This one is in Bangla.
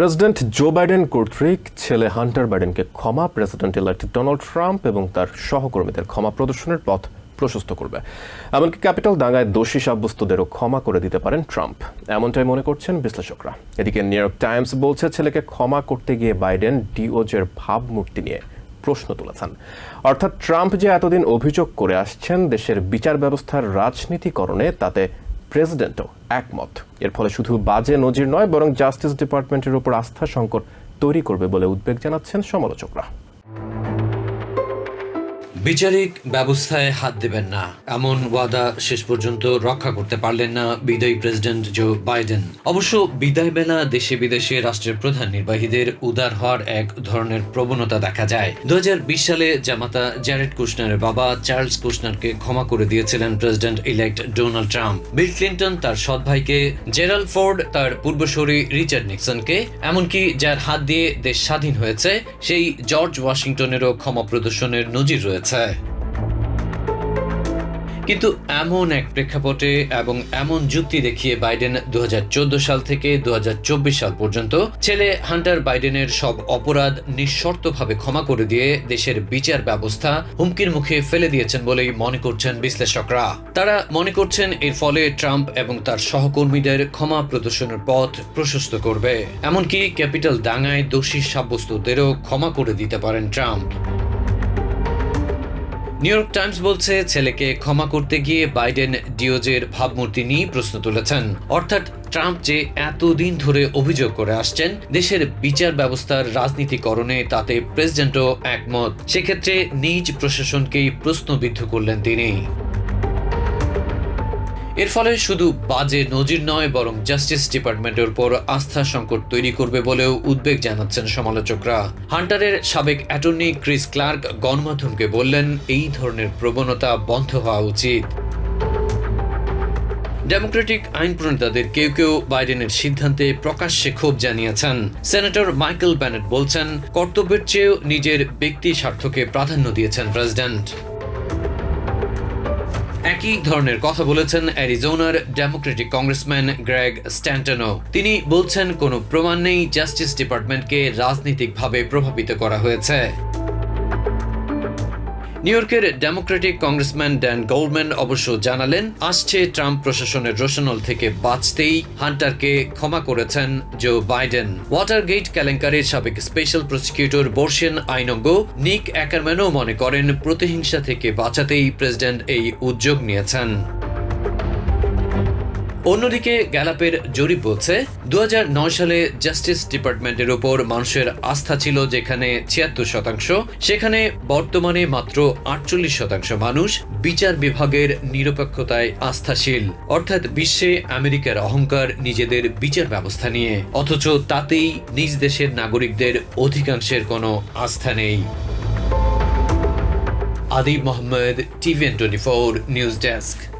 প্রেসিডেন্ট জো বাইডেন কর্তৃক ছেলে হান্টার বাইডেনকে ক্ষমা প্রেসিডেন্ট ইলেক্ট ডোনাল্ড ট্রাম্প এবং তার সহকর্মীদের ক্ষমা প্রদর্শনের পথ প্রশস্ত করবে। এমনকি ক্যাপিটাল দাঙ্গায় দোষী সাব্যস্তদেরও ক্ষমা করে দিতে পারেন ট্রাম্প। এমনটাই মনে করছেন বিশ্লেষকরা। এদিকে নিউ ইয়র্ক টাইমস বলছে ছেলেকে ক্ষমা করতে গিয়ে বাইডেন ডিওজের ভাবমূর্তি নিয়ে প্রশ্ন তুলেছেন। অর্থাৎ ট্রাম্প যে এতদিন অভিযোগ করে আসছেন, দেশের বিচার ব্যবস্থার রাজনীতিকরণে তাতে প্রেসিডেন্টও একমত। এর ফলে শুধু বাজে নজির নয়, বরং জাস্টিস ডিপার্টমেন্টের উপর আস্থা সংকট তৈরি করবে বলে উদ্বেগ জানাচ্ছেন সমালোচকরা। বিচারিক ব্যবস্থায় হাত দেবেন না। এমন ওয়াদা শেষ পর্যন্ত রক্ষা করতে পারলেন না বিদায়ী প্রেসিডেন্ট জো বাইডেন। অবশ্য বিদায় বেলা দেশে বিদেশে রাষ্ট্রের প্রধান নির্বাহীদের উদার হওয়ার এক ধরনের প্রবণতা দেখা যায়। দু হাজার বিশ সালে জামাতা জ্যারেড কুশনারের বাবা চার্লস কুশনারকে ক্ষমা করে দিয়েছিলেন president elect Donald Trump. Bill Clinton তার সৎ ভাইকে জেরাল ফোর্ড তার পূর্বসূরি রিচার্ড নিক্সনকে, এমনকি যার হাত দিয়ে দেশ স্বাধীন হয়েছে, সেই জর্জ ওয়াশিংটনেরও ক্ষমা প্রদর্শনের নজির রয়েছে। কিন্তু এমন এক প্রেক্ষাপটে এবং এমন যুক্তি দেখিয়ে বাইডেন দু হাজার চোদ্দ সাল থেকে দুহাজার চব্বিশ সাল পর্যন্ত ছেলে হান্টার বাইডেনের সব অপরাধ নিঃশর্তভাবে ক্ষমা করে দিয়ে দেশের বিচার ব্যবস্থা হুমকির মুখে ফেলে দিয়েছেন বলেই মনে করছেন বিশ্লেষকরা। তারা মনে করছেন এর ফলে ট্রাম্প এবং তার সহকর্মীদের ক্ষমা প্রদর্শনের পথ প্রশস্ত করবে। এমনকি ক্যাপিটাল ডাঙায় দোষী সাব্যস্তদেরও ক্ষমা করে দিতে পারেন ট্রাম্প। নিউ ইয়র্ক টাইমস বলছে, ছেলেকে ক্ষমা করতে গিয়ে বাইডেন ডিওজের ভাবমূর্তি নিয়ে প্রশ্ন তুলেছেন। অর্থাৎ ট্রাম্প যে এতদিন ধরে অভিযোগ করে আসছেন, দেশের বিচার ব্যবস্থার রাজনীতিকরণে তাতে প্রেসিডেন্টও একমত। সেক্ষেত্রে নিজ প্রশাসনকেই প্রশ্নবিদ্ধ করলেন তিনি। এর ফলে শুধু বাজে নজির নয়, বরং জাস্টিস ডিপার্টমেন্টের উপর আস্থা সংকট তৈরি করবে বলেও উদ্বেগ জানাচ্ছেন সমালোচকরা। হান্টারের সাবেক অ্যাটর্নি ক্রিস ক্লার্ক গণমাধ্যমকে বললেন, এই ধরনের প্রবণতা বন্ধ হওয়া উচিত। ডেমোক্রেটিক আইন প্রণেতাদের কেউ কেউ বাইডেনের সিদ্ধান্তে প্রকাশ্যে ক্ষোভ জানিয়েছেন। সেনেটর মাইকেল ব্যানেট বলছেন, কর্তব্যের চেয়েও নিজের ব্যক্তি স্বার্থকে প্রাধান্য দিয়েছেন প্রেসিডেন্ট। একই ধরনের কথা বলেছেন অ্যারিজোনার ডেমোক্রেটিক কংগ্রেসম্যান গ্রেগ স্ট্যান্টনও। তিনি বলছেন, কোনো প্রমাণ নেই, জাস্টিস ডিপার্টমেন্টকে রাজনৈতিকভাবে প্রভাবিত করা হয়েছে। নিউ ইয়র্কের ডেমোক্রেটিক কংগ্রেসম্যান ড্যান গোল্ডম্যান অবশ্য জানালেন, আসছে ট্রাম্প প্রশাসনের রোশনল থেকে বাঁচতেই হান্টারকে ক্ষমা করেছেন জো বাইডেন। ওয়াটার গেট কেলেঙ্কারির সাবেক স্পেশাল প্রসিকিউটর বর্ষিয়ান আইনজ্ঞ নিক অ্যাকারম্যানও মনে করেন, প্রতিহিংসা থেকে বাঁচাতেই প্রেসিডেন্ট এই উদ্যোগ নিয়েছেন। অন্যদিকে গ্যালাপের জরিপ বলছে দু হাজার নয় সালে জাস্টিস ডিপার্টমেন্টের উপর মানুষের আস্থা ছিল যেখানে ছিয়াত্তর শতাংশ, সেখানে বর্তমানে মাত্র আটচল্লিশ শতাংশ মানুষ বিচার বিভাগের নিরপেক্ষতায় আস্থাশীল। অর্থাৎ বিশ্বে আমেরিকার অহংকার নিজেদের বিচার ব্যবস্থা নিয়ে, অথচ তাতেই নিজ দেশের নাগরিকদের অধিকাংশের কোনো আস্থা নেই। Adib Mohammad, TVN twenty four news desk.